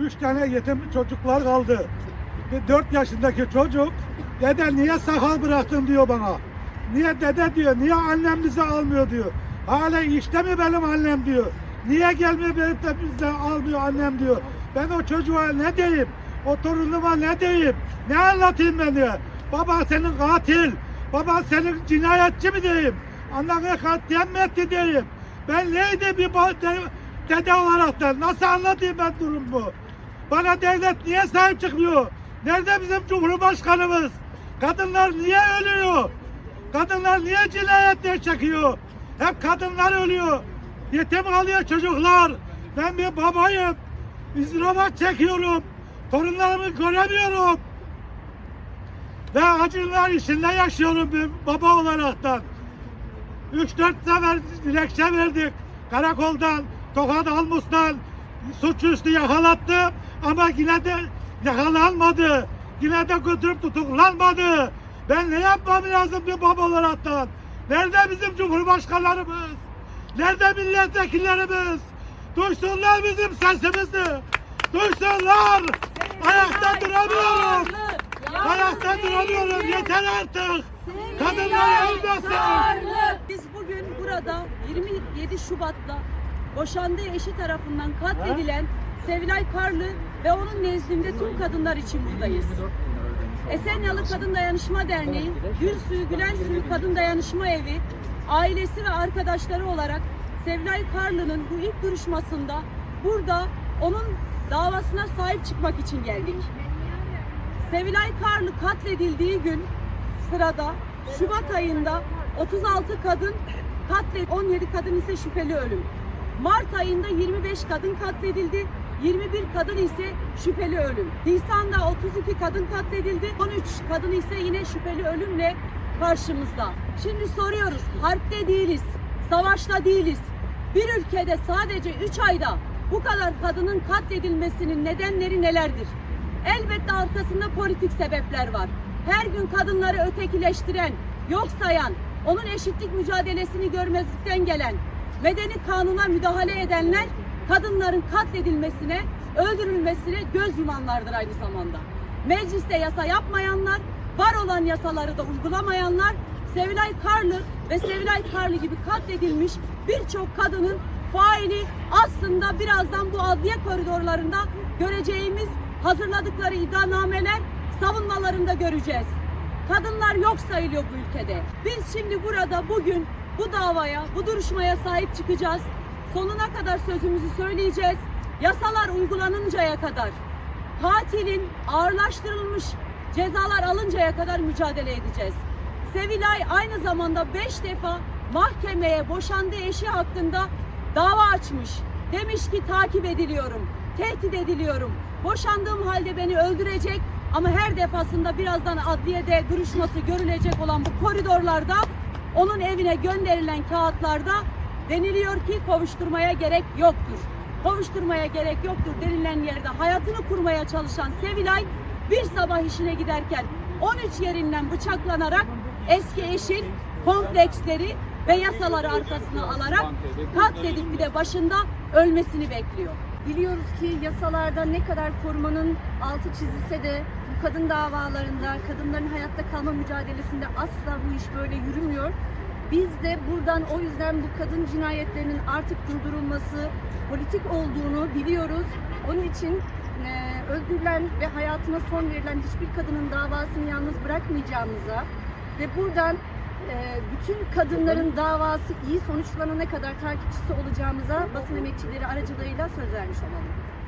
Üç tane yetim çocuklar kaldı. Bir dört yaşındaki çocuk dede niye sakal bıraktın diyor bana. Niye dede diyor, niye annem bizi almıyor diyor. Hala işte mi benim annem diyor. Niye gelmiyor benim de bizden almıyor annem diyor. Ben o çocuğa ne diyeyim? O torunuma ne diyeyim? Ne anlatayım ben diye. Baba senin katil. Baba senin cinayetçi mi diyeyim? Annene katliam mı etti diyeyim. Ben neydi bir dede olarak da nasıl anlatayım ben durumu? Bana devlet niye sahip çıkmıyor? Nerede bizim Cumhurbaşkanımız? Kadınlar niye ölüyor? Kadınlar niye cinayetler çekiyor? Hep kadınlar ölüyor. Yetim kalıyor çocuklar. Ben bir babayım. İzdirabat çekiyorum. Torunlarımı göremiyorum. Ve acılar içinde yaşıyorum bir baba olaraktan. 3-4 sefer dilekçe verdik. Karakoldan, Tokat Almus'tan suçüstü yakalattım ama yine de yakalanmadı. Yine de götürüp tutuklanmadı. Ben ne yapmam lazım bir baba olaraktan? Nerede bizim cumhurbaşkanlarımız? Nerede milletvekillerimiz? Duysunlar bizim sesimizi. Duysunlar. Ayakta duramıyorum. Ayakta duramıyorum. Yeter artık. Kadınlar ölmesin. Biz bugün burada 27 Şubat'ta boşandığı eşi tarafından katledilen Sevilay Karlı ve onun nezdinde tüm kadınlar için buradayız. Esenyalı Kadın Dayanışma Derneği, Gül Suyu Gülen Suyu Kadın Dayanışma Evi, ailesi ve arkadaşları olarak Sevilay Karlı'nın bu ilk duruşmasında burada onun davasına sahip çıkmak için geldik. Sevilay Karlı katledildiği gün sırada Şubat ayında 36 kadın katlet 17 kadın ise şüpheli ölüm. Mart ayında 25 kadın katledildi. 21 kadın ise şüpheli ölüm. Nisan'da 32 kadın katledildi. 13 kadın ise yine şüpheli ölümle karşımızda. Şimdi soruyoruz. Harpte değiliz. Savaşta değiliz. Bir ülkede sadece 3 ayda bu kadar kadının katledilmesinin nedenleri nelerdir? Elbette arkasında politik sebepler var. Her gün kadınları ötekileştiren, yok sayan, onun eşitlik mücadelesini görmezlikten gelen, medeni kanuna müdahale edenler kadınların katledilmesine, öldürülmesine göz yumanlardır aynı zamanda. Mecliste yasa yapmayanlar, var olan yasaları da uygulamayanlar, Sevilay Karlı ve Sevilay Karlı gibi katledilmiş birçok kadının faili aslında birazdan bu adliye koridorlarında göreceğimiz hazırladıkları iddianameler savunmalarında göreceğiz. Kadınlar yok sayılıyor bu ülkede. Biz şimdi burada bugün bu davaya, bu duruşmaya sahip çıkacağız. Sonuna kadar sözümüzü söyleyeceğiz. Yasalar uygulanıncaya kadar, katilin ağırlaştırılmış cezalar alıncaya kadar mücadele edeceğiz. Sevilay aynı zamanda 5 defa mahkemeye boşandığı eşi hakkında dava açmış. Demiş ki takip ediliyorum, tehdit ediliyorum. Boşandığım halde beni öldürecek ama her defasında birazdan adliyede duruşması görülecek olan bu koridorlarda onun evine gönderilen kağıtlarda deniliyor ki kovuşturmaya gerek yoktur. Kovuşturmaya gerek yoktur denilen yerde hayatını kurmaya çalışan Sevilay bir sabah işine giderken 13 yerinden bıçaklanarak eski eşin kompleksleri ve yasaları arkasına alarak katledip bir de başında ölmesini bekliyor. Biliyoruz ki yasalarda ne kadar korumanın altı çizilse de bu kadın davalarında, kadınların hayatta kalma mücadelesinde asla bu iş böyle yürümüyor. Biz de buradan o yüzden bu kadın cinayetlerinin artık durdurulması, politik olduğunu biliyoruz. Onun için e, öldürülen ve hayatına son verilen hiçbir kadının davasını yalnız bırakmayacağımıza ve buradan e, bütün kadınların davası iyi sonuçlanana kadar takipçisi olacağımıza basın emekçileri aracılığıyla söz vermiş olalım.